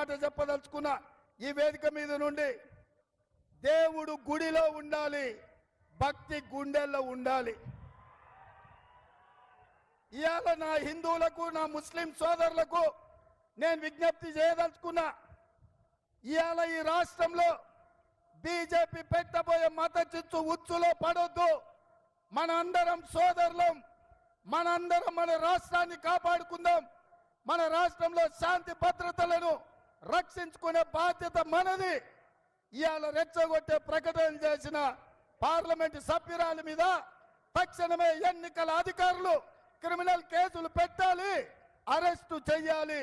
మాట చెప్పదలుచుకున్నా ఈ వేదిక మీద నుండి దేవుడు గుడిలో ఉండాలి భక్తి గుండెల్లో ఉండాలి. ఇవాళ నా హిందువులకు నా ముస్లిం సోదరులకు నేను విజ్ఞప్తి చేయదలుచుకున్నా ఇవాళ ఈ రాష్ట్రంలో బీజేపీ పెట్టబోయే మత చిచ్చు ఉచ్చులో పడొద్దు. మన అందరం సోదరులం మనందరం మన రాష్ట్రాన్ని కాపాడుకుందాం. మన రాష్ట్రంలో శాంతి భద్రతలను రక్షించుకునే బాధ్యత మనది. ఇవాళ రెచ్చగొట్టే ప్రకటన చేసిన పార్లమెంటు సభ్యురాల మీద తక్షణమే ఎన్నికల అధికారులు క్రిమినల్ కేసులు పెట్టాలి అరెస్టు చెయ్యాలి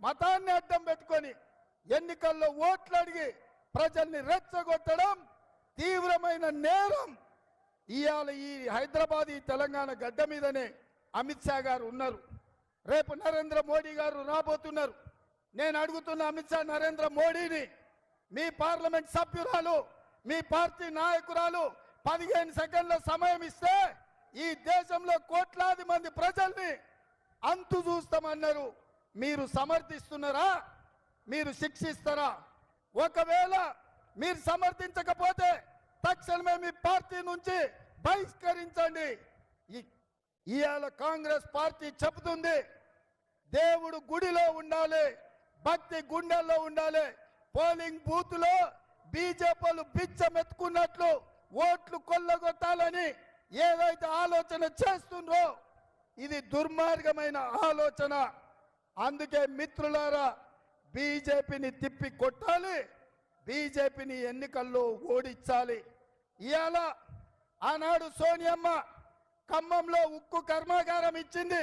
మతాన్ని అడ్డం పెట్టుకొని ఎన్నికల్లో ఓట్లు అడిగి ప్రజల్ని రెచ్చగొట్టడం తీవ్రమైన నేరం. ఇవాళ ఈ హైదరాబాద్ ఈ తెలంగాణ గడ్డ మీదనే అమిత్ షా గారు ఉన్నారు. రేపు నరేంద్ర మోడీ గారు రాబోతున్నారు. నేను అడుగుతున్న అమిత్ షా నరేంద్ర మోడీని మీ పార్లమెంట్ సభ్యురాలు మీ పార్టీ నాయకురాలు పదిహేను సెకండ్ల సమయం ఇస్తే ఈ దేశంలో కోట్లాది మంది ప్రజల్ని అంతు చూస్తామన్నారు. మీరు సమర్థిస్తున్నారా? మీరు శిక్షిస్తారా? ఒకవేళ మీరు సమర్థించకపోతే తక్షణమే మీ పార్టీ నుంచి బహిష్కరించండి. ఇవాళ కాంగ్రెస్ పార్టీ చెబుతుంది దేవుడు గుడిలో ఉండాలి భక్తి గుండెల్లో ఉండాలి. పోలింగ్ బూత్లో బీజేపీలు బిచ్చమెత్తుకున్నట్లు ఓట్లు కొల్లగొట్టాలని ఏదైతే ఆలోచన చేస్తుండ్రో ఇది దుర్మార్గమైన ఆలోచన. అందుకే మిత్రులారా బీజేపీని తిప్పి కొట్టాలి బీజేపీని ఎన్నికల్లో ఓడించాలి. ఇవాళ ఆనాడు సోనియమ్మ ఖమ్మంలో ఉక్కు కర్మాగారం ఇచ్చింది.